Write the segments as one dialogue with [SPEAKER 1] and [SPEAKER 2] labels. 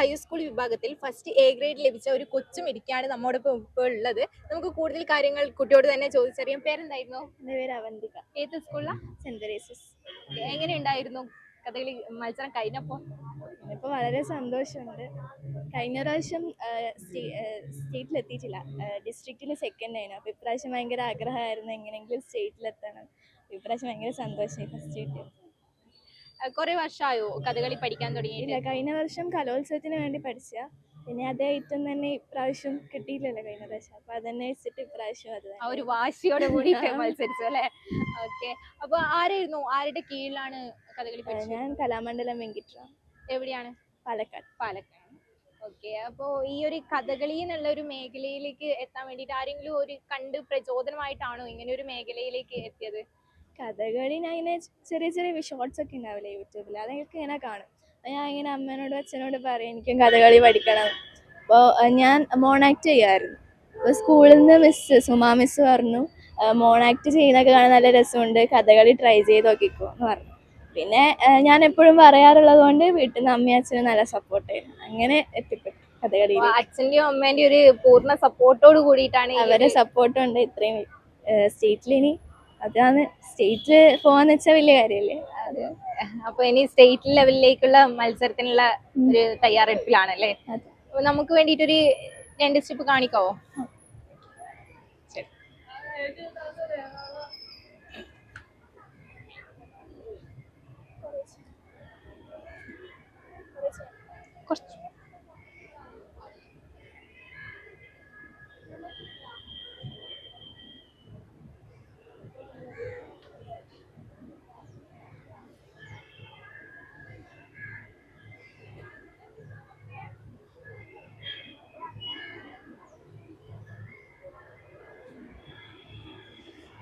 [SPEAKER 1] High school വിഭാഗത്തിൽ first A grade ലഭിച്ച ഒരു കൊച്ചു മിരിക്കാണ് നമ്മോടൊപ്പം ഇപ്പോൾ ഉള്ളത്. നമുക്ക് കൂടുതൽ കാര്യങ്ങൾ കുട്ടിയോട് തന്നെ ചോദിച്ചറിയാം. പേരെന്തായിരുന്നു?
[SPEAKER 2] എന്റെ പേര് അവന്തിക.
[SPEAKER 1] ഏത് സ്കൂളിലാണ്
[SPEAKER 2] സെന്റ് തെരേസസ്.
[SPEAKER 1] എങ്ങനെയുണ്ടായിരുന്നു കഥകളി മത്സരം കഴിഞ്ഞപ്പോൾ
[SPEAKER 2] ഇപ്പോൾ വളരെ സന്തോഷമുണ്ട്. കഴിഞ്ഞ പ്രാവശ്യം സ്റ്റേറ്റിൽ എത്തിയിട്ടില്ല ഡിസ്ട്രിക്റ്റിൽ സെക്കൻഡ് ആയിരുന്നു. അപ്പോൾ ഇപ്രാവശ്യം ഭയങ്കര ആഗ്രഹമായിരുന്നു എങ്ങനെയെങ്കിലും സ്റ്റേറ്റിലെത്തണം. ഇപ്രാവശ്യം ഭയങ്കര സന്തോഷമായി ഫസ്റ്റ് കിട്ടിയത്
[SPEAKER 1] കുറെ വർഷമായോ കഥകളി പഠിക്കാൻ
[SPEAKER 2] തുടങ്ങിയില്ല കഴിഞ്ഞ വർഷം കലോത്സവത്തിന് വേണ്ടി പഠിച്ച പിന്നെ അതേ ഐറ്റം തന്നെ ഇപ്രാവശ്യം കിട്ടിയില്ലല്ലോ കഴിഞ്ഞ പ്രാവശ്യം. അപ്പോൾ അതന്നെ വെച്ചിട്ട് ഇപ്രാവശ്യം അത്
[SPEAKER 1] ആ ഒരു വാശിയോടെ കൂടി മത്സരിച്ചു അല്ലേ? ഓക്കെ. അപ്പൊ ആരായിരുന്നു? ആരുടെ കീഴിലാണ് കഥകളി പഠിച്ചത്?
[SPEAKER 2] ഞാൻ കലാമണ്ഡലം വെങ്കിട്ട
[SPEAKER 1] എവിടെയാണ്?
[SPEAKER 2] പാലക്കാട്.
[SPEAKER 1] പാലക്കാട്. ഓക്കെ. അപ്പോ ഈ ഒരു കഥകളി എന്നുള്ള ഒരു മേഖലയിലേക്ക് എത്താൻ വേണ്ടിയിട്ട് ആരെങ്കിലും ഒരു കണ്ട് പ്രചോദനമായിട്ടാണോ ഇങ്ങനെ ഒരു മേഖലയിലേക്ക് എത്തിയത്?
[SPEAKER 2] കഥകളി ഞാൻ ഇങ്ങനെ ചെറിയ ചെറിയ ഷോർട്സ് ഒക്കെ ഉണ്ടാവില്ലേ യൂട്യൂബിൽ അതൊക്കെ ഇങ്ങനെ കാണും. ഞാൻ ഇങ്ങനെ അമ്മേനോടും അച്ഛനോട് പറയും എനിക്കും കഥകളി പഠിക്കണം. അപ്പോൾ ഞാൻ മോൺ ആക്ട് ചെയ്യായിരുന്നു. അപ്പോൾ സ്കൂളിൽ നിന്ന് മിസ് സുമാ മിസ് പറഞ്ഞു മോൺ ആക്ട് ചെയ്യുന്നൊക്കെ കാണാൻ നല്ല രസമുണ്ട്. കഥകളി ട്രൈ ചെയ്ത് നോക്കിക്കോ എന്ന് പറഞ്ഞു. പിന്നെ ഞാൻ എപ്പോഴും പറയാറുള്ളത് കൊണ്ട് വീട്ടിൽ നിന്ന് അമ്മയും അച്ഛനും നല്ല സപ്പോർട്ട് സപ്പോർട്ടായിരുന്നു അങ്ങനെ എത്തിപ്പെട്ടു കഥകളിയിൽ
[SPEAKER 1] അച്ഛന്റെയും അച്ഛന്റെയും അമ്മേന്റെയും ഒരു പൂർണ സപ്പോർട്ടോട് കൂടിയിട്ടാണ്
[SPEAKER 2] അവരെ സപ്പോർട്ടുണ്ട് ഇത്രയും സ്റ്റേറ്റിൽ ഇനി അതാണ് സ്റ്റേറ്റ് പോവാന്ന് വെച്ചാൽ വലിയ കാര്യല്ലേ? അത്.
[SPEAKER 1] അപ്പൊ ഇനി സ്റ്റേറ്റ് ലെവലിലേക്കുള്ള മത്സരത്തിനുള്ള ഒരു തയ്യാറെടുപ്പിലാണല്ലേ?
[SPEAKER 2] അല്ലേ
[SPEAKER 1] അപ്പൊ നമുക്ക് വേണ്ടിയിട്ടൊരു രണ്ട് സ്റ്റെപ്പ് കാണിക്കാവോ? ശരി.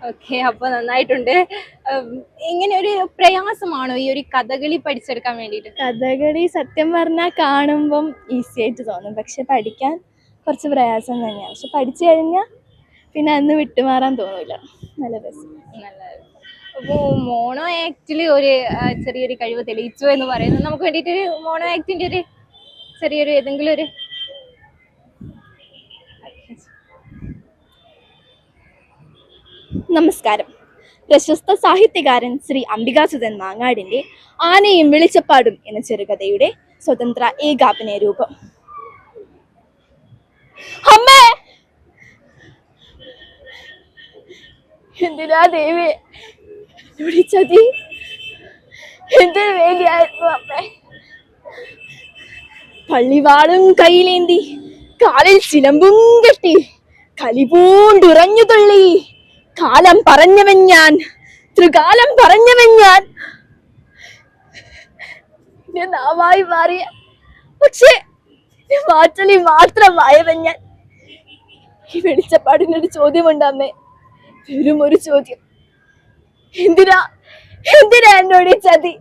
[SPEAKER 1] ഓക്കെ അപ്പൊ നന്നായിട്ടുണ്ട്. ഇങ്ങനെ ഒരു പ്രയാസമാണോ ഈ ഒരു കഥകളി പഠിച്ചെടുക്കാൻ വേണ്ടിയിട്ട്?
[SPEAKER 2] കഥകളി സത്യം പറഞ്ഞാൽ കാണുമ്പം ഈസി ആയിട്ട് തോന്നും. പക്ഷെ പഠിക്കാൻ കുറച്ച് പ്രയാസം തന്നെയാണ്. പക്ഷെ പഠിച്ചു കഴിഞ്ഞാൽ പിന്നെ അന്ന് വിട്ടുമാറാൻ തോന്നില്ല നല്ല രസം.
[SPEAKER 1] നല്ല അപ്പോ മോണോ ആക്ടിൽ ഒരു ചെറിയൊരു കഴിവ് തെളിയിച്ചു എന്ന് പറയുന്നത് നമുക്ക് വേണ്ടിയിട്ട് മോണോ ആക്ടിന്റെ ഒരു ചെറിയൊരു ഏതെങ്കിലും ഒരു
[SPEAKER 2] നമസ്കാരം. പ്രശസ്ത സാഹിത്യകാരൻ ശ്രീ അംബികാസുധൻ മാങ്ങാടിന്റെ ആനയും വെളിച്ചപ്പാടും എന്ന ചെറുകഥയുടെ സ്വതന്ത്ര ഏകാഭിനയ രൂപം. അമ്മേ! എന്തിനാ ദേവി വിളിച്ചതി? പള്ളിവാളും കയ്യിലേന്തി കാലിൽ ചിലമ്പും കെട്ടി കലിപൂണ്ടുറഞ്ഞു തുള്ളി. കാലം പറഞ്ഞവൻ ഞാൻ ത്രികാലം പറഞ്ഞവൻ ഞാൻ. നാവായി മാറിയ പക്ഷേ മാറ്റലി മാത്രമായവൻ ഞാൻ. ഈ വെളിച്ചപ്പാടിനൊരു ചോദ്യമുണ്ട് അമ്മേ വെറും ഒരു ചോദ്യം. എന്തിനാ? എന്തിനാ എന്നോട് ചതി?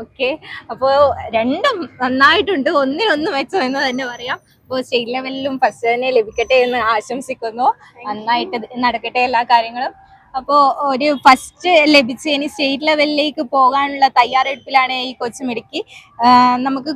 [SPEAKER 1] ഓക്കെ അപ്പോ രണ്ടും നന്നായിട്ടുണ്ട്. ഒന്നിനൊന്ന് മെച്ചം എന്ന് തന്നെ പറയാം. അപ്പോൾ സ്റ്റേറ്റ് ലെവലിലും ഫസ്റ്റ് തന്നെ ലഭിക്കട്ടെ എന്ന് ആശംസിക്കുന്നു. നന്നായിട്ട് നടക്കട്ടെ എല്ലാ കാര്യങ്ങളും. അപ്പോ ഒരു ഫസ്റ്റ് ലഭിച്ച് ഇനി സ്റ്റേറ്റ് ലെവലിലേക്ക് പോകാനുള്ള തയ്യാറെടുപ്പിലാണ് ഈ കൊച്ചുമിടുക്കി മിടുക്കി. നമുക്ക്